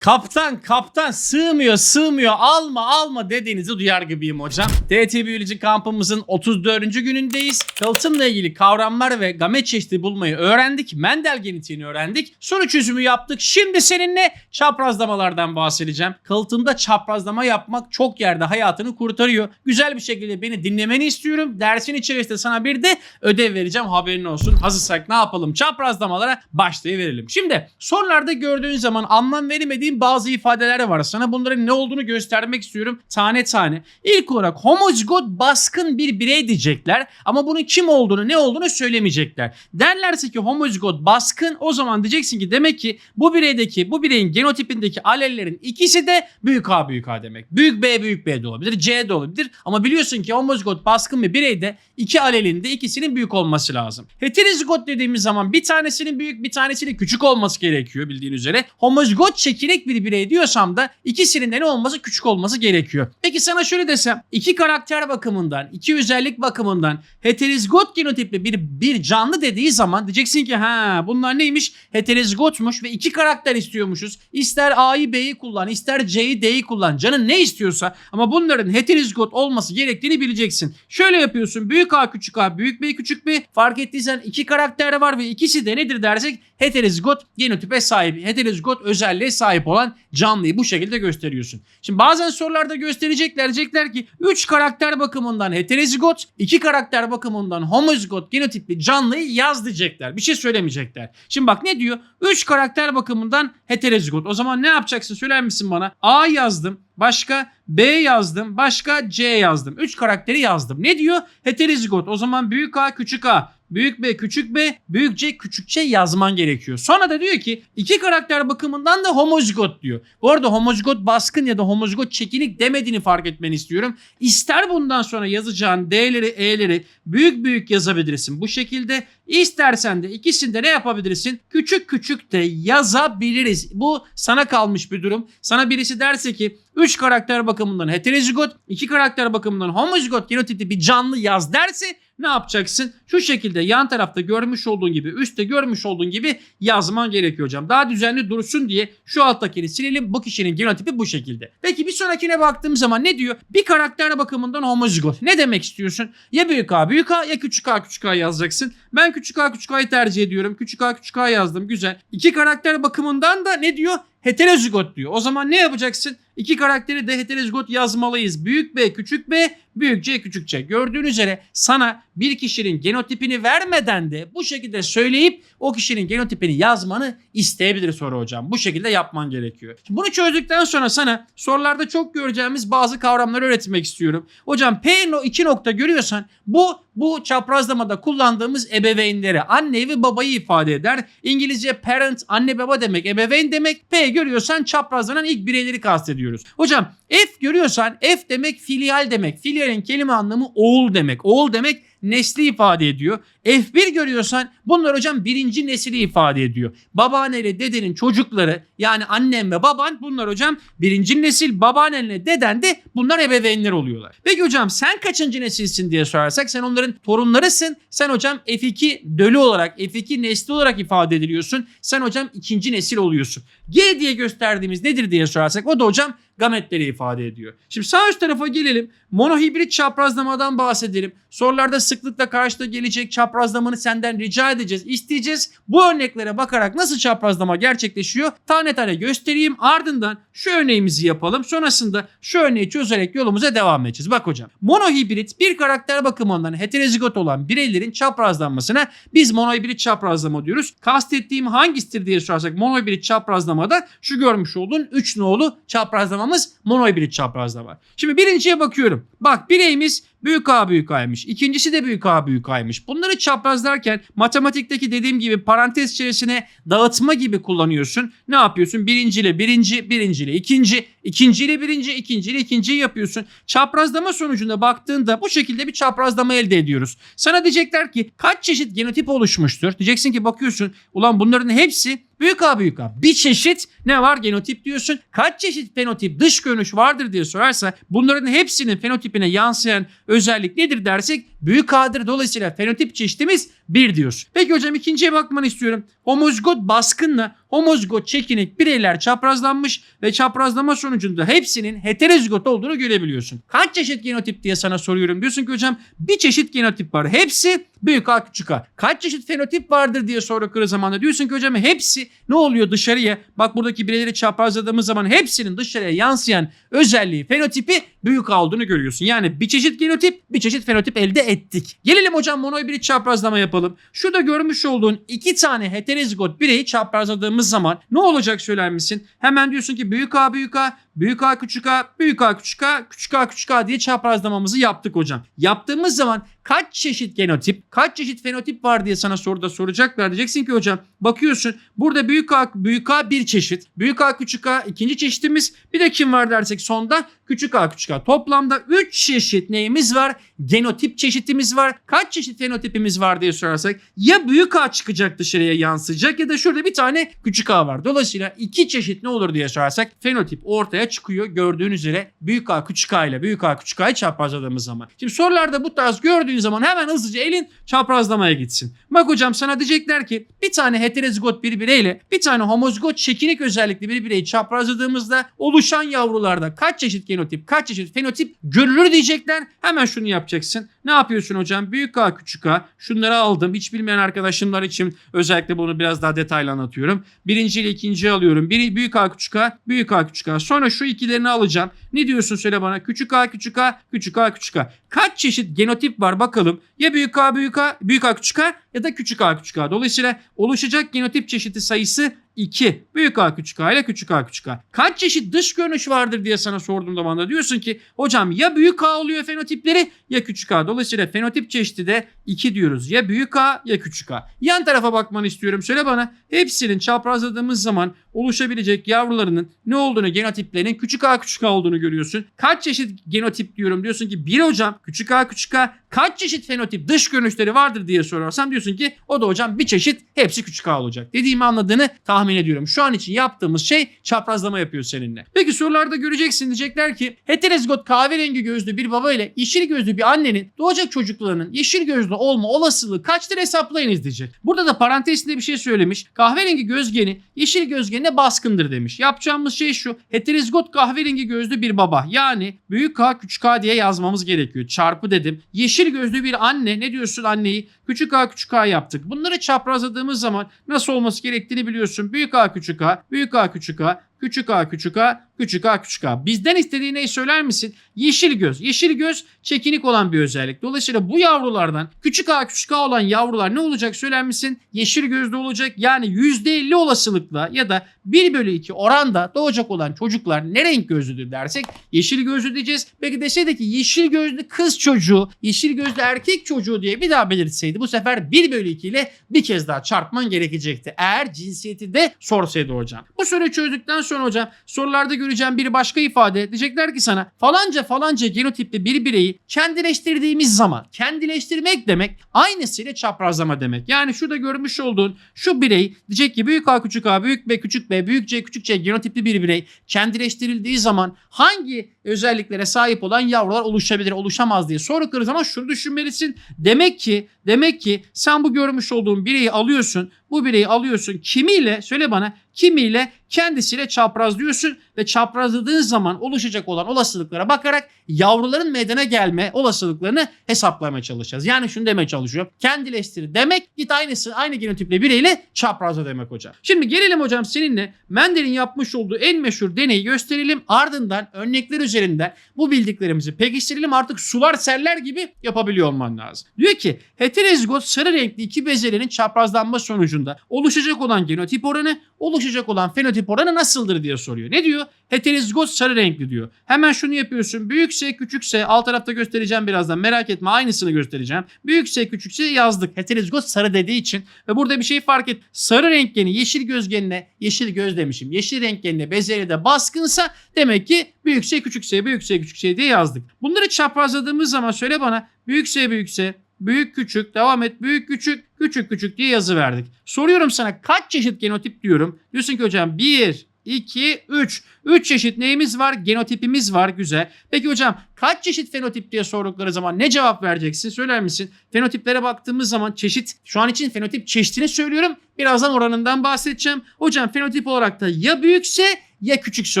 Kaptan kaptan sığmıyor sığmıyor alma alma dediğinizi duyar gibiyim hocam. TT Biyoloji kampımızın 34. günündeyiz. Kalıtımla ilgili kavramlar ve gamet çeşidi bulmayı öğrendik. Mendel genetiğini öğrendik. Soru çözümü yaptık. Şimdi seninle çaprazlamalardan bahsedeceğim. Kalıtımda çaprazlama yapmak çok yerde hayatını kurtarıyor. Güzel bir şekilde beni dinlemeni istiyorum. Dersin içerisinde sana bir de ödev vereceğim haberin olsun. Hazırsak ne yapalım çaprazlamalara başlayıverelim. Şimdi sorularda gördüğün zaman anlam veremediğim bazı ifadeler var. Sana bunların ne olduğunu göstermek istiyorum tane tane. İlk olarak homozigot baskın bir birey diyecekler ama bunun kim olduğunu ne olduğunu söylemeyecekler. Derlerse ki homozigot baskın o zaman diyeceksin ki demek ki bu bireydeki bu bireyin genotipindeki alellerin ikisi de büyük A büyük A demek. Büyük B büyük B de olabilir C de olabilir ama biliyorsun ki homozigot baskın bir bireyde iki alelin de ikisinin büyük olması lazım. Heterozigot dediğimiz zaman bir tanesinin büyük bir tanesinin küçük olması gerekiyor bildiğin üzere. Homozigot çekinik bir birey diyorsam da ikisinin de ne olması küçük olması gerekiyor. Peki sana şöyle desem iki karakter bakımından iki özellik bakımından heterozigot genotipli bir, bir canlı dediği zaman diyeceksin ki ha bunlar neymiş heterozigotmuş ve iki karakter istiyormuşuz. İster A'yı B'yi kullan ister C'yi D'yi kullan canın ne istiyorsa ama bunların heterozigot olması gerektiğini bileceksin. Şöyle yapıyorsun büyük A küçük A büyük B küçük B fark ettiysen iki karakter var ve ikisi de nedir dersek heterozigot genotipe sahip heterozigot özelliğe sahip olan canlıyı bu şekilde gösteriyorsun. Şimdi bazen sorularda gösterecekler diyecekler ki 3 karakter bakımından heterozigot 2 karakter bakımından homozigot genotipli canlıyı yaz diyecekler. Bir şey söylemeyecekler. Şimdi bak ne diyor? 3 karakter bakımından heterozigot. O zaman ne yapacaksın söyler misin bana? A yazdım. Başka B yazdım. Başka C yazdım. 3 karakteri yazdım. Ne diyor? Heterozigot. O zaman büyük A küçük A. Büyük B küçük B, büyük C küçük C yazman gerekiyor. Sonra da diyor ki iki karakter bakımından da homozigot diyor. Bu arada homozigot baskın ya da homozigot çekinik demediğini fark etmeni istiyorum. İster bundan sonra yazacağın D'leri E'leri büyük büyük yazabilirsin bu şekilde. İstersen de ikisinde ne yapabilirsin? Küçük küçük de yazabiliriz. Bu sana kalmış bir durum. Sana birisi derse ki 3 karakter bakımından heterozigot, 2 karakter bakımından homozigot genotipli bir canlı yaz derse ne yapacaksın? Şu şekilde yan tarafta görmüş olduğun gibi, üstte görmüş olduğun gibi yazman gerekiyor hocam. Daha düzenli dursun diye şu alttakini silelim. Bu kişinin genotipi bu şekilde. Peki bir sonrakine baktığım zaman ne diyor? Bir karakter bakımından homozigot. Ne demek istiyorsun? Ya büyük A büyük A ya küçük A küçük A yazacaksın. Ben küçük A küçük A'yı tercih ediyorum. Küçük A küçük A yazdım. Güzel. İki karakter bakımından da ne diyor? Heterozigot diyor. O zaman ne yapacaksın? İki karakteri de heterozigot yazmalıyız. Büyük B, küçük B, büyük C, küçük C. Gördüğün üzere sana bir kişinin genotipini vermeden de bu şekilde söyleyip o kişinin genotipini yazmanı isteyebilir soru hocam. Bu şekilde yapman gerekiyor. Şimdi bunu çözdükten sonra sana sorularda çok göreceğimiz bazı kavramları öğretmek istiyorum. Hocam P iki nokta görüyorsan bu bu çaprazlamada kullandığımız ebeveynleri anne ve babayı ifade eder. İngilizce parent anne baba demek ebeveyn demek. P görüyorsan çaprazlanan ilk bireyleri kastediyoruz. Hocam F görüyorsan F demek filial demek. Filialin kelime anlamı oğul demek. Oğul demek nesli ifade ediyor. F1 görüyorsan bunlar hocam birinci nesili ifade ediyor. Babaanneyle dedenin çocukları yani annem ve baban bunlar hocam birinci nesil. Babaannenle deden de bunlar ebeveynler oluyorlar. Peki hocam sen kaçıncı nesilsin diye sorarsak sen onların torunlarısın. Sen hocam F2 dölü olarak F2 nesli olarak ifade ediliyorsun. Sen hocam ikinci nesil oluyorsun. G diye gösterdiğimiz nedir diye sorarsak o da hocam gametleri ifade ediyor. Şimdi sağ üst tarafa gelelim. Monohibrit çaprazlamadan bahsedelim. Sorularda sıklıkla karşıda gelecek çaprazlamanı senden rica edeceğiz, isteyeceğiz. Bu örneklere bakarak nasıl çaprazlama gerçekleşiyor tane tane göstereyim. Ardından şu örneğimizi yapalım. Sonrasında şu örneği çözerek yolumuza devam edeceğiz. Bak hocam. Monohibrit bir karakter bakımından heterozigot olan bireylerin çaprazlanmasına biz monohibrit çaprazlama diyoruz. Kastettiğim hangisidir diye sorarsak monohibrit çaprazlamada şu görmüş olduğun 3 nolu çaprazlamamız monohibrit çaprazlama. Şimdi birinciye bakıyorum. Bak bireyimiz büyük A büyük A'ymış. İkincisi de büyük A büyük A'ymış. Bunları çaprazlarken matematikteki dediğim gibi parantez içerisine dağıtma gibi kullanıyorsun. Ne yapıyorsun? Birinciyle birinci, birinciyle ikinci, ikinciyle birinci, ikinciyle ikinciyi yapıyorsun. Çaprazlama sonucunda baktığında bu şekilde bir çaprazlama elde ediyoruz. Sana diyecekler ki kaç çeşit genotip oluşmuştur? Diyeceksin ki bakıyorsun ulan bunların hepsi Büyük A büyük A. Bir çeşit ne var genotip diyorsun. Kaç çeşit fenotip dış görünüş vardır diye sorarsa bunların hepsinin fenotipine yansıyan özellik nedir dersek büyük A'dır. Dolayısıyla fenotip çeşitimiz 1 diyoruz. Peki hocam ikinciye bakmanı istiyorum. Homozigot baskınla homozigot çekinik bireyler çaprazlanmış ve çaprazlama sonucunda hepsinin heterozigot olduğunu görebiliyorsun. Kaç çeşit genotip diye sana soruyorum. Diyorsun ki hocam bir çeşit genotip var. Hepsi büyük A küçük A. Kaç çeşit fenotip vardır diye sordukları zaman da diyorsun ki hocam hepsi ne oluyor dışarıya? Bak buradaki bireyleri çaprazladığımız zaman hepsinin dışarıya yansıyan özelliği fenotipi büyük A olduğunu görüyorsun. Yani bir çeşit genotip bir çeşit fenotip elde ettik. Gelelim hocam monohibrit çaprazlama yapalım. Şurada görmüş olduğun iki tane heterozigot bireyi çaprazladığımız zaman ne olacak söyler misin? Hemen diyorsun ki büyük A büyük A Büyük A küçük A, büyük A küçük A, küçük A küçük A diye çaprazlamamızı yaptık hocam. Yaptığımız zaman kaç çeşit genotip, kaç çeşit fenotip var diye sana soruda soracaklar. Diyeceksin ki hocam bakıyorsun burada büyük A, büyük A bir çeşit, büyük A küçük A ikinci çeşitimiz. Bir de kim var dersek sonda küçük A küçük A. Toplamda 3 çeşit neyimiz var? Genotip çeşitimiz var. Kaç çeşit fenotipimiz var diye sorarsak ya büyük A çıkacak dışarıya yansıyacak ya da şurada bir tane küçük A var. Dolayısıyla iki çeşit ne olur diye sorarsak fenotip ortaya çıkıyor gördüğün üzere büyük A küçük A ile büyük A küçük A'yı çaprazladığımız zaman. Şimdi sorularda bu tarz gördüğün zaman hemen hızlıca elin çaprazlamaya gitsin. Bak hocam sana diyecekler ki bir tane heterozigot bir bireyle bir tane homozigot çekinik özellikli bir bireyi çaprazladığımızda oluşan yavrularda kaç çeşit genotip kaç çeşit fenotip görülür diyecekler. Hemen şunu yapacaksın. Ne yapıyorsun hocam? Büyük A küçük A. Şunları aldım. Hiç bilmeyen arkadaşımlar için özellikle bunu biraz daha detaylı anlatıyorum. Birinci ile ikinciyi alıyorum. Biri büyük A küçük A, büyük A küçük A. Sonra şu ikilerini alacağım. Ne diyorsun söyle bana? Küçük A küçük A, küçük A küçük A. Kaç çeşit genotip var bakalım. Ya büyük A büyük A, büyük A küçük A ya da küçük A küçük A. Dolayısıyla oluşacak genotip çeşidi sayısı 2. Büyük A küçük A ile küçük A küçük A. Kaç çeşit dış görünüş vardır diye sana sorduğum zaman da diyorsun ki hocam ya büyük A oluyor fenotipleri ya küçük A. Dolayısıyla fenotip çeşidi de 2 diyoruz. Ya büyük A ya küçük A. Yan tarafa bakmanı istiyorum. Söyle bana hepsinin çaprazladığımız zaman oluşabilecek yavrularının ne olduğunu genotiplerinin küçük A küçük A olduğunu görüyorsun. Kaç çeşit genotip diyorum diyorsun ki bir hocam küçük A küçük A kaç çeşit fenotip dış görünüşleri vardır diye sorarsam diyorsun ki o da hocam bir çeşit hepsi küçük A olacak. Dediğimi anladığını tahmin ediyorum. Şu an için yaptığımız şey çaprazlama yapıyor seninle. Peki sorularda göreceksin diyecekler ki heterozigot kahverengi gözlü bir baba ile yeşil gözlü bir annenin doğacak çocuklarının yeşil gözlü olma olasılığı kaçtır hesaplayınız diyecek. Burada da parantezinde bir şey söylemiş. Kahverengi gözgeni yeşil gözgenine baskındır demiş. Yapacağımız şey şu. Heterozigot kahverengi gözlü bir baba. Yani büyük A küçük A diye yazmamız gerekiyor. Çarpı dedim. Yeşil gözlü bir anne. Ne diyorsun anneyi? Küçük A küçük A yaptık. Bunları çaprazladığımız zaman nasıl olması gerektiğini biliyorsun. Büyük A küçük A, büyük A küçük A, küçük A küçük A, küçük A küçük A. Bizden istediği neyi söyler misin? Yeşil göz. Yeşil göz çekinik olan bir özellik. Dolayısıyla bu yavrulardan küçük A küçük A olan yavrular ne olacak söyler misin? Yeşil gözlü olacak. Yani %50 olasılıkla ya da 1 bölü 2 oranda doğacak olan çocuklar ne renk gözlüdür dersek yeşil gözlü diyeceğiz. Peki deseydi ki yeşil gözlü kız çocuğu, yeşil gözlü erkek çocuğu diye bir daha belirtseydi bu sefer 1 bölü 2 ile bir kez daha çarpman gerekecekti. Eğer cinsiyeti de sorsaydı hocam. Bu soruyu çözdükten sonra hocam sorularda göreceğim bir başka ifade diyecekler ki sana falanca falanca genotipli bir bireyi kendileştirdiğimiz zaman kendileştirmek demek aynısıyla çaprazlama demek. Yani şurada görmüş olduğun şu birey diyecek ki büyük A küçük A büyük B küçük B büyük C küçük C genotipli bir birey kendileştirildiği zaman hangi özelliklere sahip olan yavrular oluşabilir oluşamaz diye sordukları zaman şunu düşünmelisin. Demek ki demek ki sen bu görmüş olduğun bireyi alıyorsun. Bu bireyi alıyorsun. Kimiyle? Söyle bana. Kimiyle kendisiyle çaprazlıyorsun ve çaprazladığın zaman oluşacak olan olasılıklara bakarak yavruların meydana gelme olasılıklarını hesaplamaya çalışacağız. Yani şunu demeye çalışıyor. Kendileştir demek git aynısı aynı genotiple bireyle çaprazla demek hocam. Şimdi gelelim hocam seninle Mendel'in yapmış olduğu en meşhur deneyi gösterelim. Ardından örnekler üzerinden bu bildiklerimizi pekiştirelim. Artık sular seller gibi yapabiliyor olman lazım. Diyor ki heterozigot sarı renkli iki bezelyenin çaprazlanma sonucunda oluşacak olan genotip oranı oluşacak olan fenotip oranı nasıldır diye soruyor. Ne diyor? Heterozigot sarı renkli diyor. Hemen şunu yapıyorsun. Büyükse küçükse alt tarafta göstereceğim birazdan. Merak etme aynısını göstereceğim. Büyükse küçükse yazdık. Heterozigot sarı dediği için. Ve burada bir şey fark et. Sarı renkleni yeşil gözgenine yeşil göz demişim. Yeşil renklerine bezelyede baskınsa demek ki büyükse küçükse büyükse küçükse diye yazdık. Bunları çaprazladığımız zaman söyle bana büyükse büyükse büyük küçük devam et büyük küçük küçük küçük diye yazı verdik. Soruyorum sana kaç çeşit genotip diyorum. Diyorsun ki hocam 1, 2, 3. 3 çeşit neyimiz var? Genotipimiz var. Güzel. Peki hocam kaç çeşit fenotip diye sordukları zaman ne cevap vereceksin? Söyler misin? Fenotiplere baktığımız zaman çeşit, şu an için fenotip çeşitini söylüyorum. Birazdan oranından bahsedeceğim. Hocam fenotip olarak da ya büyükse ya küçükse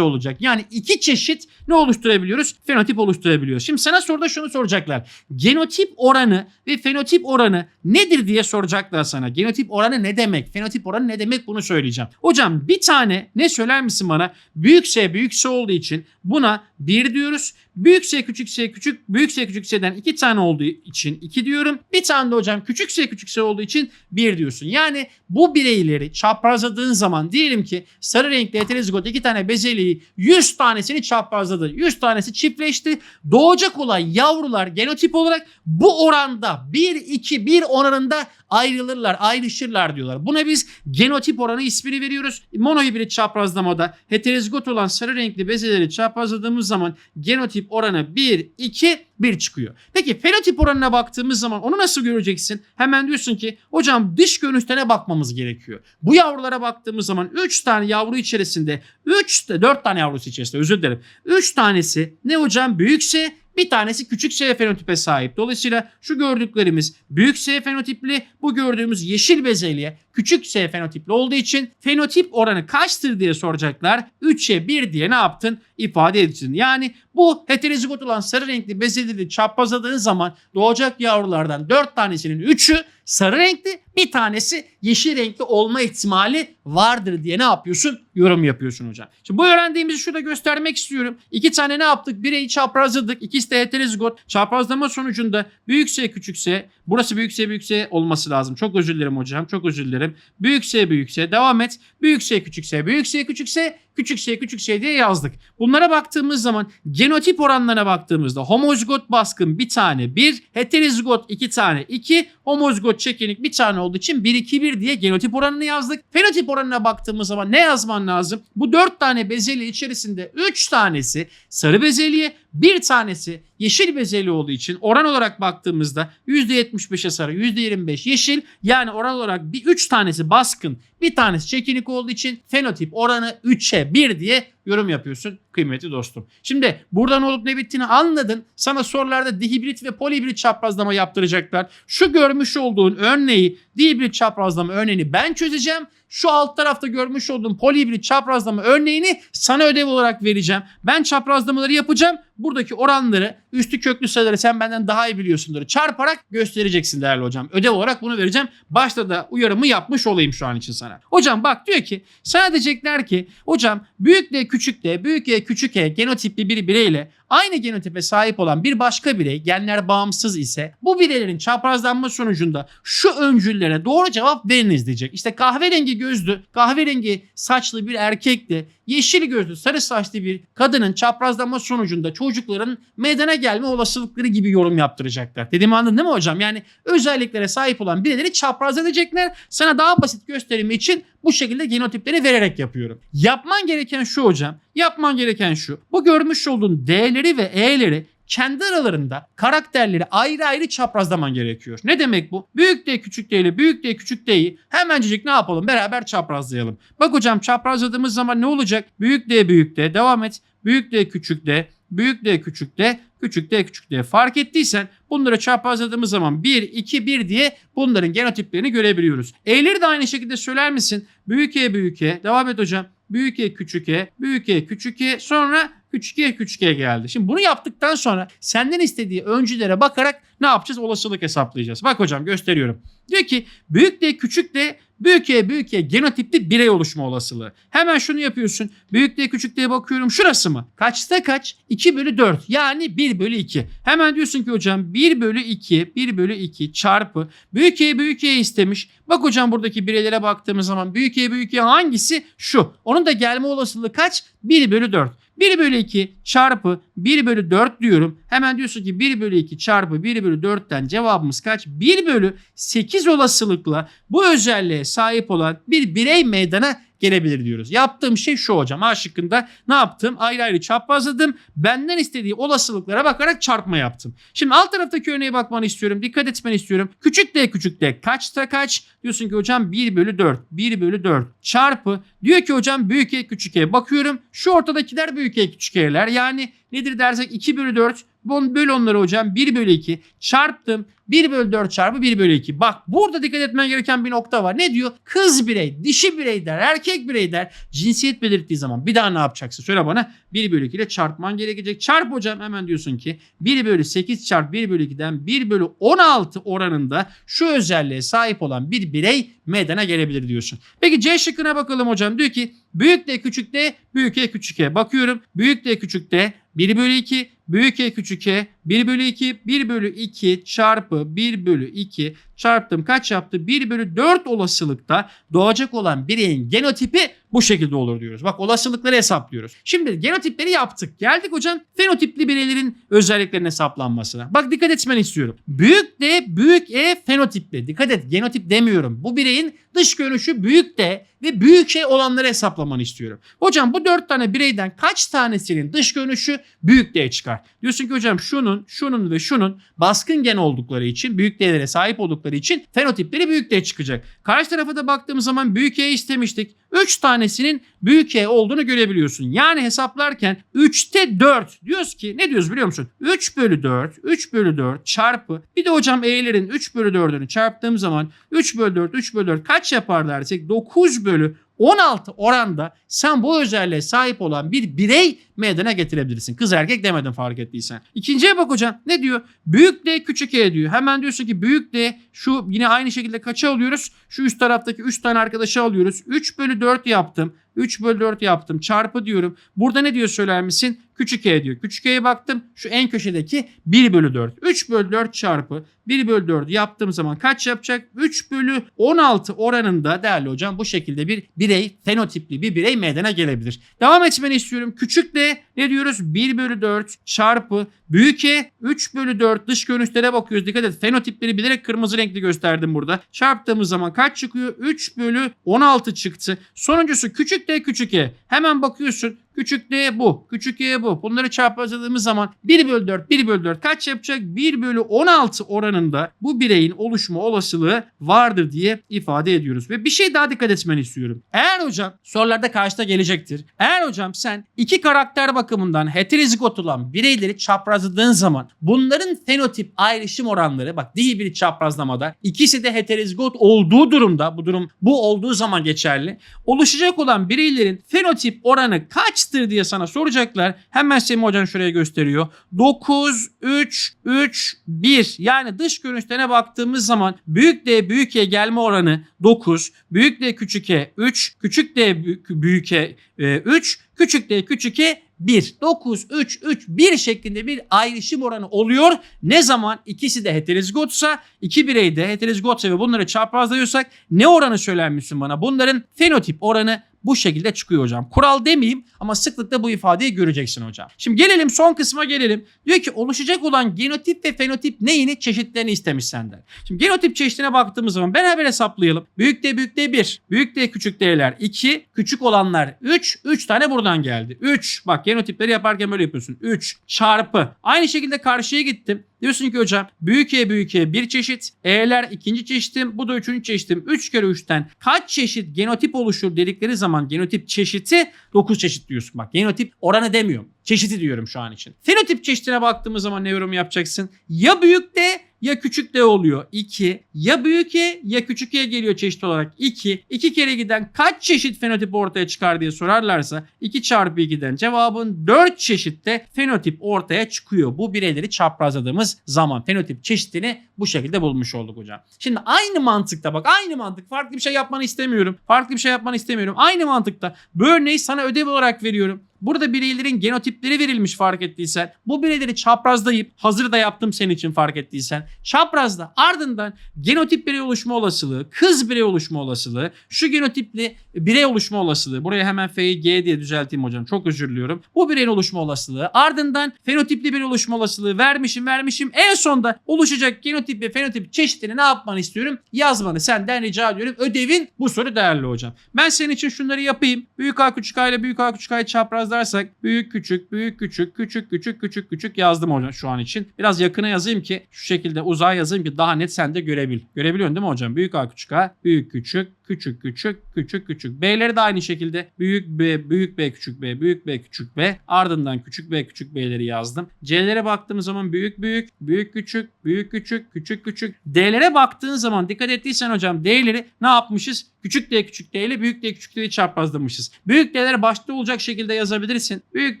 olacak. Yani iki çeşit ne oluşturabiliyoruz? Fenotip oluşturabiliyoruz. Şimdi sana soruda şunu soracaklar. Genotip oranı ve fenotip oranı nedir diye soracaklar sana. Genotip oranı ne demek? Fenotip oranı ne demek? Bunu söyleyeceğim. Hocam bir tane ne söyler misin bana? Büyükse büyükse olduğu için buna 1 diyoruz. Büyükse küçükse küçük, büyükse küçükseden iki tane olduğu için 2 diyorum. Bir tane de hocam küçükse küçükse olduğu için 1 diyorsun. Yani bu bireyleri çaprazladığın zaman diyelim ki sarı renkli heterozigot iki tane bezeliği 100 tanesini çaprazladı. 100 tanesi çiftleşti. Doğacak olan yavrular genotip olarak bu oranda 1 2 1 oranında ayrılırlar, ayrışırlar diyorlar. Buna biz genotip oranı ismini veriyoruz. Monohibrit çaprazlamada heterozigot olan sarı renkli bezeleri çaprazladığımız zaman genotip oranı 1 2 1 çıkıyor. Peki fenotip oranına baktığımız zaman onu nasıl göreceksin? Hemen diyorsun ki hocam dış görünüşlerine bakmamız gerekiyor. Bu yavrulara baktığımız zaman 3 tane yavru içerisinde 3 de 4 tane yavrusu içerisinde özür dilerim. 3 tanesi ne hocam büyükse bir tanesi küçük S fenotipe sahip. Dolayısıyla şu gördüklerimiz büyük S fenotipli, bu gördüğümüz yeşil bezelye küçük S fenotipli olduğu için fenotip oranı kaçtır diye soracaklar. 3'e 1 diye ne yaptın? ifade edilsin. Yani bu heterozigot olan sarı renkli bezeleri çaprazladığın zaman doğacak yavrulardan 4 tanesinin 3'ü sarı renkli bir tanesi yeşil renkli olma ihtimali vardır diye ne yapıyorsun? Yorum yapıyorsun hocam. Şimdi bu öğrendiğimizi şurada göstermek istiyorum. İki tane ne yaptık? Bireyi çaprazladık. İkisi de heterozigot. Çaprazlama sonucunda büyükse küçükse burası büyükse büyükse olması lazım. Çok özür dilerim hocam. Çok özür dilerim. Büyükse büyükse devam et. Büyükse küçükse büyükse küçükse küçükse küçükse diye yazdık. Bunlara baktığımız zaman genotip oranlarına baktığımızda homozigot baskın bir tane bir, heterozigot iki tane iki, homozigot çekinik bir tane olduğu için 1 2 1 diye genotip oranını yazdık. Fenotip oranına baktığımız zaman ne yazman lazım? Bu 4 tane bezelye içerisinde 3 tanesi sarı bezelye, bir tanesi yeşil bezelye olduğu için oran olarak baktığımızda %75'e sarı, %25 yeşil. Yani oran olarak bir 3 tanesi baskın, bir tanesi çekinik olduğu için fenotip oranı 3'e 1 diye yorum yapıyorsun kıymetli dostum. Şimdi buradan olup ne bittiğini anladın. Sana sorularda dihibrit ve polihibrit çaprazlama yaptıracaklar. Şu görmüş olduğun örneği dihibrit çaprazlama örneğini ben çözeceğim. Şu alt tarafta görmüş olduğum polihibrit çaprazlama örneğini sana ödev olarak vereceğim. Ben çaprazlamaları yapacağım. Buradaki oranları üstü köklü sayıları sen benden daha iyi biliyorsundur. Çarparak göstereceksin değerli hocam. Ödev olarak bunu vereceğim. Başta da uyarımı yapmış olayım şu an için sana. Hocam bak diyor ki sana diyecekler ki hocam büyük de küçük de büyük e küçük e genotipli bir bireyle aynı genotipe sahip olan bir başka birey genler bağımsız ise bu bireylerin çaprazlanma sonucunda şu öncüllere doğru cevap veriniz diyecek. İşte kahverengi gözlü, kahverengi saçlı bir erkekle yeşil gözlü, sarı saçlı bir kadının çaprazlanma sonucunda çocukların meydana gelme olasılıkları gibi yorum yaptıracaklar. Dediğimi anladın değil mi hocam? Yani özelliklere sahip olan bireyleri çapraz edecekler. Sana daha basit gösterimi için bu şekilde genotipleri vererek yapıyorum. Yapman gereken şu hocam. Yapman gereken şu. Bu görmüş olduğun D'leri ve E'leri kendi aralarında karakterleri ayrı ayrı çaprazlaman gerekiyor. Ne demek bu? Büyük D küçük D ile büyük D küçük D'yi hemencecik ne yapalım? Beraber çaprazlayalım. Bak hocam çaprazladığımız zaman ne olacak? Büyük D büyük D devam et. Büyük D küçük D büyük D küçük D küçük D küçük D fark ettiysen bunları çaprazladığımız zaman 1 2 1 diye bunların genotiplerini görebiliyoruz. E'leri de aynı şekilde söyler misin? Büyük E büyük E devam et hocam. Büyük E küçük E büyük E küçük E sonra küçük E küçük E geldi. Şimdi bunu yaptıktan sonra senden istediği öncülere bakarak ne yapacağız? Olasılık hesaplayacağız. Bak hocam gösteriyorum. Diyor ki büyük D küçük D büyük E büyük E genotipli birey oluşma olasılığı. Hemen şunu yapıyorsun. Büyük D küçük D'ye bakıyorum. Şurası mı? Kaçta kaç? 2 bölü 4. Yani 1 bölü 2. Hemen diyorsun ki hocam 1 bölü 2 1 bölü 2 çarpı büyük E büyük E istemiş. Bak hocam buradaki bireylere baktığımız zaman büyük E büyük E hangisi? Şu. Onun da gelme olasılığı kaç? 1 bölü 4. 1 bölü 2 çarpı 1 bölü 4 diyorum. Hemen diyorsun ki 1 bölü 2 çarpı 1 bölü 4'ten cevabımız kaç? 1 bölü 8 olasılıkla bu özelliğe sahip olan bir birey meydana gelebilir diyoruz. Yaptığım şey şu hocam. A şıkkında ne yaptım? Ayrı ayrı çaprazladım. Benden istediği olasılıklara bakarak çarpma yaptım. Şimdi alt taraftaki örneğe bakmanı istiyorum. Dikkat etmeni istiyorum. Küçük d küçük d kaçta kaç? Diyorsun ki hocam 1 bölü 4. 1 bölü 4 çarpı. Diyor ki hocam büyük e küçük e. Bakıyorum şu ortadakiler büyük e küçük e'ler. Yani nedir dersek 2 bölü 4. Böl onları hocam 1 bölü 2 çarptım. 1 bölü 4 çarpı 1 bölü 2. Bak burada dikkat etmen gereken bir nokta var. Ne diyor? Kız birey, dişi birey der, erkek birey der. Cinsiyet belirttiği zaman bir daha ne yapacaksın? Söyle bana 1 bölü 2 ile çarpman gerekecek. Çarp hocam hemen diyorsun ki 1 bölü 8 çarp 1 bölü 2'den 1 bölü 16 oranında şu özelliğe sahip olan bir birey meydana gelebilir diyorsun. Peki C şıkkına bakalım hocam. Diyor ki büyük D küçük D büyük E küçük E. Bakıyorum büyük D küçük D 1 bölü 2 büyük E küçük E 1 bölü 2 1 bölü 2 çarpı 1 bölü 2 çarptım kaç yaptı? 1 bölü 4 olasılıkta doğacak olan bireyin genotipi bu şekilde olur diyoruz. Bak olasılıkları hesaplıyoruz. Şimdi genotipleri yaptık. Geldik hocam fenotipli bireylerin özelliklerinin hesaplanmasına. Bak dikkat etmeni istiyorum. Büyük D, büyük E fenotipli. Dikkat et genotip demiyorum. Bu bireyin dış görünüşü büyük D ve büyük şey olanları hesaplamanı istiyorum. Hocam bu 4 tane bireyden kaç tanesinin dış görünüşü büyük D çıkar? Diyorsun ki hocam şunun, şunun ve şunun baskın gen oldukları için, büyük D'lere sahip oldukları için fenotipleri büyük D çıkacak. Karşı tarafa da baktığımız zaman büyük E istemiştik. 3 tanesinin büyük E olduğunu görebiliyorsun. Yani hesaplarken 3'te 4 diyoruz ki ne diyoruz biliyor musun? 3 bölü 4, 3 bölü 4 çarpı bir de hocam E'lerin 3 bölü 4'ünü çarptığım zaman 3 bölü 4, 3 bölü 4 kaç yapar dersek 9 bölü 16 oranda sen bu özelliğe sahip olan bir birey meydana getirebilirsin. Kız erkek demedim fark ettiysen. İkinciye bak hocam ne diyor? Büyük D küçük E diyor. Hemen diyorsun ki büyük D şu yine aynı şekilde kaça alıyoruz? Şu üst taraftaki 3 tane arkadaşı alıyoruz. 3 bölü 4 yaptım. 3 bölü 4 yaptım. Çarpı diyorum. Burada ne diyor söyler misin? Küçük e diyor. Küçük e'ye baktım. Şu en köşedeki 1 bölü 4. 3 bölü 4 çarpı 1 bölü 4 yaptığım zaman kaç yapacak? 3 bölü 16 oranında değerli hocam bu şekilde bir birey, fenotipli bir birey meydana gelebilir. Devam etmeni istiyorum. Küçük ne diyoruz? 1 bölü 4 çarpı büyük e 3 bölü 4 dış görünüşlere bakıyoruz. Dikkat et fenotipleri bilerek kırmızı renkli gösterdim burada. Çarptığımız zaman kaç çıkıyor? 3 bölü 16 çıktı. Sonuncusu küçük de küçük e. Hemen bakıyorsun. Küçük d bu. Küçük e bu. Bunları çarpazladığımız zaman 1 bölü 4 1 bölü 4 kaç yapacak? 1 bölü 16 oranında bu bireyin oluşma olasılığı vardır diye ifade ediyoruz. Ve bir şey daha dikkat etmeni istiyorum. Eğer hocam sorularda karşıda gelecektir. Eğer hocam sen iki karakter bakımından heterozigot olan bireyleri çaprazladığın zaman bunların fenotip ayrışım oranları bak değil bir çaprazlamada ikisi de heterozigot olduğu durumda bu durum bu olduğu zaman geçerli. Oluşacak olan bireylerin fenotip oranı kaçtır diye sana soracaklar. Hemen Semih Hocam şuraya gösteriyor. 9, 3, 3, 1. Yani dış görünüşlerine baktığımız zaman büyük D büyük E gelme oranı 9, büyük D küçük E 3, küçük D büyük, E 3, küçük D küçük E 1, 9, 3, 3, 1 şeklinde bir ayrışım oranı oluyor. Ne zaman ikisi de heterozigotsa, iki birey de heterozigotsa ve bunları çaprazlıyorsak ne oranı söyler misin bana? Bunların fenotip oranı bu şekilde çıkıyor hocam. Kural demeyeyim ama sıklıkla bu ifadeyi göreceksin hocam. Şimdi gelelim son kısma gelelim. Diyor ki oluşacak olan genotip ve fenotip neyini çeşitlerini istemiş senden. Şimdi genotip çeşidine baktığımız zaman beraber hesaplayalım. Büyük D büyük D 1, büyük D küçük D'ler 2, küçük olanlar 3, 3 tane buradan geldi. 3 bak genotipleri yaparken böyle yapıyorsun. 3 çarpı. Aynı şekilde karşıya gittim. Diyorsun ki hocam büyük E büyük E bir çeşit. E'ler ikinci çeşitim. Bu da üçüncü çeşitim. 3 kere 3'ten kaç çeşit genotip oluşur dedikleri zaman genotip çeşiti 9 çeşit diyorsun. Bak genotip oranı demiyorum. Çeşiti diyorum şu an için. Fenotip çeşitine baktığımız zaman ne yorum yapacaksın? Ya büyük de ya küçük de oluyor 2. Ya büyük E ya küçük E geliyor çeşit olarak 2. 2 kere giden kaç çeşit fenotip ortaya çıkar diye sorarlarsa 2 çarpı 2'den cevabın 4 çeşitte fenotip ortaya çıkıyor. Bu bireyleri çaprazladığımız zaman fenotip çeşitini bu şekilde bulmuş olduk hocam. Şimdi aynı mantıkta bak aynı mantık farklı bir şey yapmanı istemiyorum. Farklı bir şey yapmanı istemiyorum. Aynı mantıkta bu örneği sana ödev olarak veriyorum. Burada bireylerin genotipleri verilmiş fark ettiysen. Bu bireyleri çaprazlayıp hazır da yaptım senin için fark ettiysen. Çaprazda ardından genotip birey oluşma olasılığı, kız birey oluşma olasılığı, şu genotipli birey oluşma olasılığı. Buraya hemen F'yi G diye düzelteyim hocam. Çok özür diliyorum. Bu bireyin oluşma olasılığı. Ardından fenotipli birey oluşma olasılığı vermişim vermişim. En sonda oluşacak genotip ve fenotip çeşitini ne yapmanı istiyorum? Yazmanı senden rica ediyorum. Ödevin bu soru değerli hocam. Ben senin için şunları yapayım. Büyük A küçük A ile büyük A küçük A'yı çaprazlarsak büyük küçük büyük küçük küçük küçük küçük küçük yazdım hocam şu an için. Biraz yakına yazayım ki şu şekilde uzağa yazayım ki daha net sen de görebil. Görebiliyorsun değil mi hocam? Büyük A küçük A büyük küçük küçük küçük küçük küçük. B'leri de aynı şekilde büyük B büyük B küçük B büyük B küçük B ardından küçük B küçük B'leri yazdım. C'lere baktığımız zaman büyük büyük büyük küçük büyük küçük küçük küçük. D'lere baktığın zaman dikkat ettiysen hocam D'leri ne yapmışız? Küçük D küçük D ile büyük D küçük D'yi çaprazlamışız. Büyük D'leri başta olacak şekilde yazabilirsin. Büyük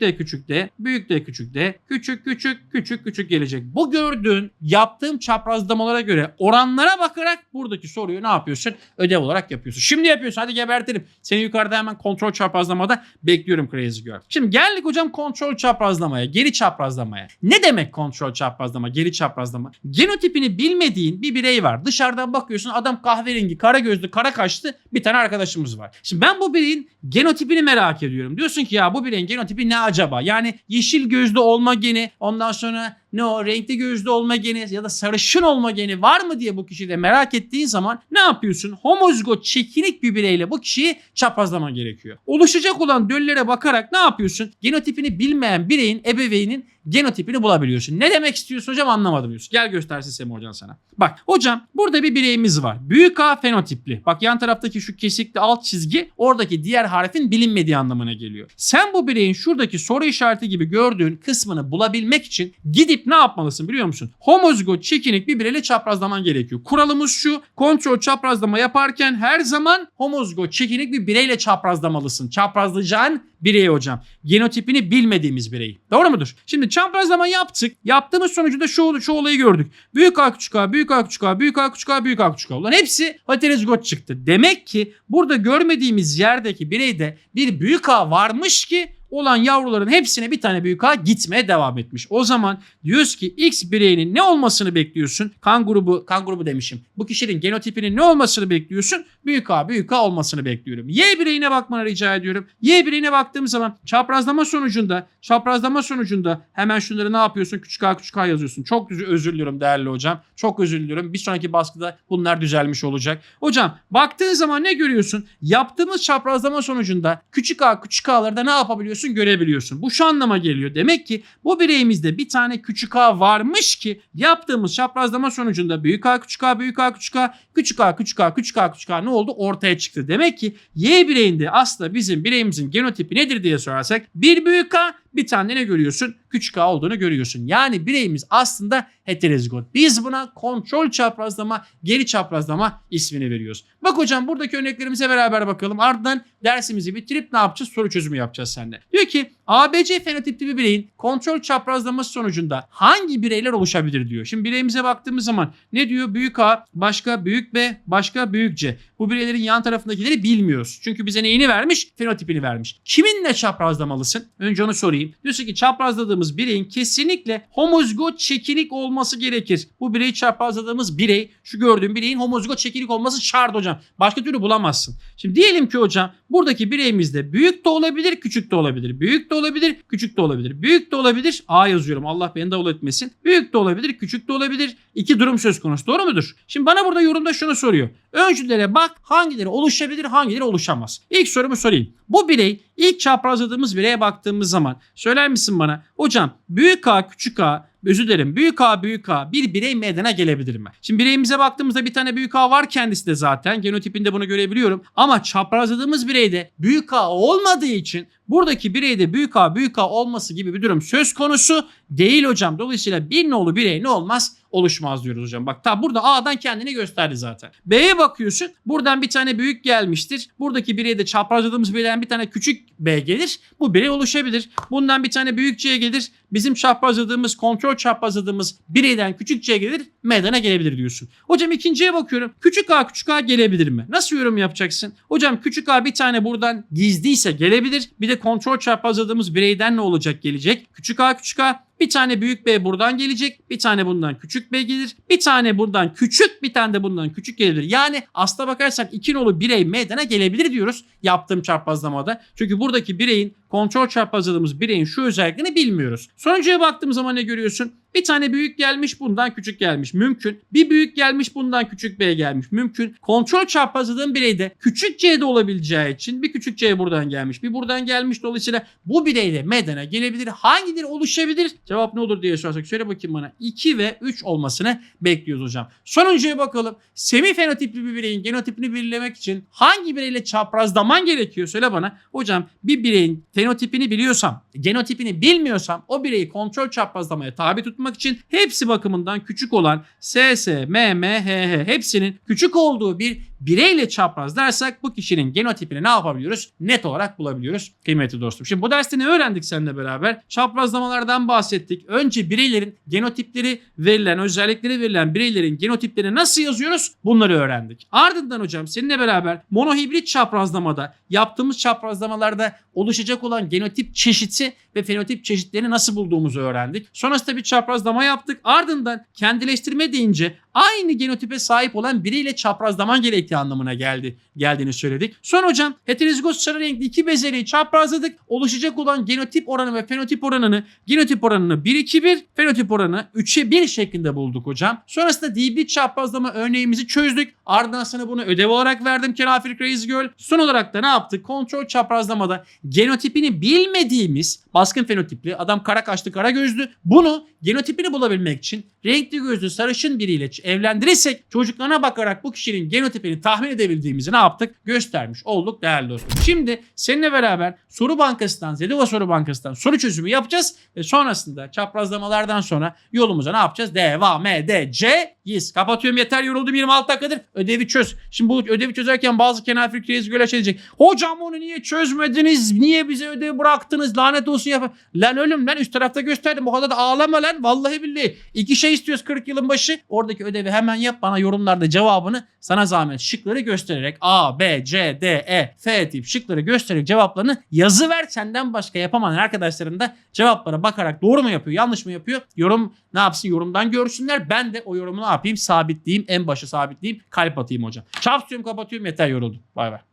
D küçük D, büyük D küçük D, küçük küçük küçük küçük gelecek. Bu gördüğün yaptığım çaprazlamalara göre oranlara bakarak buradaki soruyu ne yapıyorsun? Ödev olarak yapıyorsun. Şimdi yapıyorsun hadi gebertelim. Seni yukarıda hemen kontrol çaprazlamada bekliyorum Crazy Girl. Şimdi geldik hocam kontrol çaprazlamaya, geri çaprazlamaya. Ne demek kontrol çaprazlama, geri çaprazlama? Genotipini bilmediğin bir birey var. Dışarıdan bakıyorsun adam kahverengi, kara gözlü, kara kaşlı bir tane arkadaşımız var. Şimdi ben bu bireyin genotipini merak ediyorum. Diyorsun ki ya bu bireyin genotipi ne acaba? Yani yeşil gözlü olma geni, ondan sonra ne o renkli gözlü olma geni ya da sarışın olma geni var mı diye bu kişide merak ettiğin zaman ne yapıyorsun? Homozigot çekinik bir bireyle bu kişiyi çaprazlaman gerekiyor. Oluşacak olan döllere bakarak ne yapıyorsun? Genotipini bilmeyen bireyin ebeveynin genotipini bulabiliyorsun. Ne demek istiyorsun hocam anlamadım diyorsun. Gel göstersin Semih hocan sana. Bak hocam burada bir bireyimiz var. Büyük A fenotipli. Bak yan taraftaki şu kesikli alt çizgi oradaki diğer harfin bilinmediği anlamına geliyor. Sen bu bireyin şuradaki soru işareti gibi gördüğün kısmını bulabilmek için gidip ne yapmalısın biliyor musun? Homozigot çekinik bir bireyle çaprazlaman gerekiyor. Kuralımız şu. Kontrol çaprazlama yaparken her zaman homozigot çekinik bir bireyle çaprazlamalısın. Çaprazlayacağın birey hocam. Genotipini bilmediğimiz birey. Doğru mudur? Şimdi çaprazlama yaptık. Yaptığımız sonucunda şu, şu olayı gördük. Büyük A küçük A, büyük A küçük A, büyük A küçük A, büyük A küçük A. Ulan hepsi heterozigot çıktı. Demek ki burada görmediğimiz yerdeki bireyde bir büyük A varmış ki olan yavruların hepsine bir tane büyük A gitmeye devam etmiş. O zaman diyoruz ki X bireyinin ne olmasını bekliyorsun? Kan grubu, kan grubu demişim. Bu kişinin genotipinin ne olmasını bekliyorsun? Büyük A, büyük A olmasını bekliyorum. Y bireyine bakmanı rica ediyorum. Y bireyine baktığım zaman çaprazlama sonucunda, çaprazlama sonucunda hemen şunları ne yapıyorsun? Küçük A, küçük A yazıyorsun. Çok özür diliyorum değerli hocam. Çok özür diliyorum. Bir sonraki baskıda bunlar düzelmiş olacak. Hocam baktığın zaman ne görüyorsun? Yaptığımız çaprazlama sonucunda küçük A, küçük A'ları da ne yapabiliyorsun? Görebiliyorsun. Bu şu anlama geliyor. Demek ki bu bireyimizde bir tane küçük A varmış ki yaptığımız çaprazlama sonucunda büyük A, küçük A, büyük A, küçük A, küçük A, küçük A, küçük A, küçük A ne oldu? Ortaya çıktı. Demek ki Y bireyinde aslında bizim bireyimizin genotipi nedir diye sorarsak bir büyük A, bir tane ne görüyorsun? Küçük A olduğunu görüyorsun. Yani bireyimiz aslında heterozigot. Biz buna kontrol çaprazlama, geri çaprazlama ismini veriyoruz. Bak hocam buradaki örneklerimize beraber bakalım. Ardından dersimizi bitirip ne yapacağız? Soru çözümü yapacağız seninle. Diyor ki ABC fenotipli bir bireyin kontrol çaprazlaması sonucunda hangi bireyler oluşabilir diyor. Şimdi bireyimize baktığımız zaman ne diyor? Büyük A, başka büyük B, başka büyük C. Bu bireylerin yan tarafındakileri bilmiyoruz. Çünkü bize neyini vermiş? Fenotipini vermiş. Kiminle çaprazlamalısın? Önce onu sorayım. Diyorsun ki çaprazladığımız bireyin kesinlikle homozigot çekinik olması gerekir. Bu bireyi çaprazladığımız birey, şu gördüğün bireyin homozigot çekinik olması şart hocam. Başka türlü bulamazsın. Şimdi diyelim ki hocam buradaki bireyimizde büyük de olabilir, küçük de olabilir. Büyük de olabilir, küçük de olabilir. Büyük de olabilir. A yazıyorum. Allah beni davul etmesin. Büyük de olabilir, küçük de olabilir. İki durum söz konusu. Doğru mudur? Şimdi bana burada yorumda şunu soruyor. Öncülere bak hangileri oluşabilir, hangileri oluşamaz. İlk sorumu sorayım. Bu birey ilk çaprazladığımız bireye baktığımız zaman söyler misin bana? Hocam büyük A, küçük A, özür dilerim büyük A büyük A bir birey meydana gelebilir mi? Şimdi bireyimize baktığımızda bir tane büyük A var kendisi de zaten. Genotipinde bunu görebiliyorum. Ama çaprazladığımız bireyde büyük A olmadığı için buradaki bireyde büyük A büyük A olması gibi bir durum söz konusu değil hocam. Dolayısıyla bir nolu birey ne olmaz? Oluşmaz diyoruz hocam. Bak ta burada A'dan kendini gösterdi zaten. B'ye bakıyorsun. Buradan bir tane büyük gelmiştir. Buradaki bireyde çaprazladığımız bireyden bir tane küçük B gelir. Bu birey oluşabilir. Bundan bir tane büyük C gelir. Bizim çaprazladığımız, kontrol çaprazladığımız bireyden küçük C gelir. Meydana gelebilir diyorsun. Hocam ikinciye bakıyorum. Küçük A küçük A gelebilir mi? Nasıl yorum yapacaksın? Hocam küçük A bir tane buradan gizliyse gelebilir. Bir de kontrol çaprazladığımız bireyden ne olacak gelecek? Küçük a küçük a bir tane büyük B buradan gelecek. Bir tane bundan küçük B gelir. Bir tane bundan küçük bir tane de bundan küçük gelir. Yani aslına bakarsak iki nolu birey meydana gelebilir diyoruz yaptığım çarpazlamada. Çünkü buradaki bireyin kontrol çarpazladığımız bireyin şu özelliğini bilmiyoruz. Sonuncuya baktığım zaman ne görüyorsun? Bir tane büyük gelmiş bundan küçük gelmiş. Mümkün. Bir büyük gelmiş bundan küçük B gelmiş. Mümkün. Kontrol çarpazladığım bireyde küçük C'de olabileceği için bir küçük C buradan gelmiş. Bir buradan gelmiş. Dolayısıyla bu bireyde meydana gelebilir. Hangileri oluşabilir? Cevap ne olur diye sorarsak söyle bakayım bana. 2 ve 3 olmasını bekliyoruz hocam. Sonuncuya bakalım. Semi fenotipli bir bireyin genotipini belirlemek için hangi bireyle çaprazlaman gerekiyor? Söyle bana. Hocam bir bireyin fenotipini biliyorsam, genotipini bilmiyorsam o bireyi kontrol çaprazlamaya tabi tutmak için hepsi bakımından küçük olan S, S, M, M, H, H hepsinin küçük olduğu bir bireyle çaprazlarsak bu kişinin genotipini ne yapabiliyoruz? Net olarak bulabiliyoruz kıymetli dostum. Şimdi bu derste ne öğrendik seninle beraber? Çaprazlamalardan bahsettik. Önce bireylerin genotipleri verilen, özellikleri verilen bireylerin genotiplerini nasıl yazıyoruz? Bunları öğrendik. Ardından hocam seninle beraber monohibrit çaprazlamada yaptığımız çaprazlamalarda oluşacak olan genotip çeşiti ve fenotip çeşitlerini nasıl bulduğumuzu öğrendik. Sonrasında bir çaprazlama yaptık. Ardından kendileştirme deyince aynı genotipe sahip olan biriyle çaprazlaman gerektiği anlamına geldi geldiğini söyledik. Son hocam heterozigoz sarı renkli iki bezeliği çaprazladık. Oluşacak olan genotip oranı ve fenotip oranını genotip oranını 1-2-1 fenotip oranı 3'e 1 şeklinde bulduk hocam. Sonrasında dibrit çaprazlama örneğimizi çözdük. Ardından sana bunu ödev olarak verdim Kenafir Crazy Girl. Son olarak da ne yaptık? Kontrol çaprazlamada genotipini bilmediğimiz baskın fenotipli adam kara kaşlı kara gözlü bunu genotipini bulabilmek için renkli gözlü sarışın biriyle evlendirirsek çocuklarına bakarak bu kişinin genotipini tahmin edebildiğimizi ne yaptık? Göstermiş olduk değerli dostum. Şimdi seninle beraber soru bankasından Zedova soru bankasından soru çözümü yapacağız ve sonrasında çaprazlamalardan sonra yolumuza ne yapacağız? Devam edeceğiz. Kapatıyorum yeter yoruldum 26 dakikadır. Ödevi çöz. Şimdi bu ödevi çözerken bazı kenafir krizi göle diyecek. Hocam onu niye çözmediniz? Niye bize ödev bıraktınız? Lanet olsun yap. Lan ölüm lan üst tarafta gösterdim. O kadar da ağlama lan. Vallahi billahi. İki şey istiyoruz 40 yılın başı. Oradaki ödevi hemen yap. Bana yorumlarda cevabını sana zahmet şıkları göstererek A, B, C, D, E, F tip şıkları göstererek cevaplarını yazı ver. Senden başka yapamayan arkadaşların da cevaplara bakarak doğru mu yapıyor, yanlış mı yapıyor? Yorum ne yapsın? Yorumdan görsünler. Ben de o yorumu ne yapayım? Sabitleyeyim. En başa sabitleyeyim. Kalp atayım hocam. Çap kapatıyorum. Yeter yoruldum. Bay bay.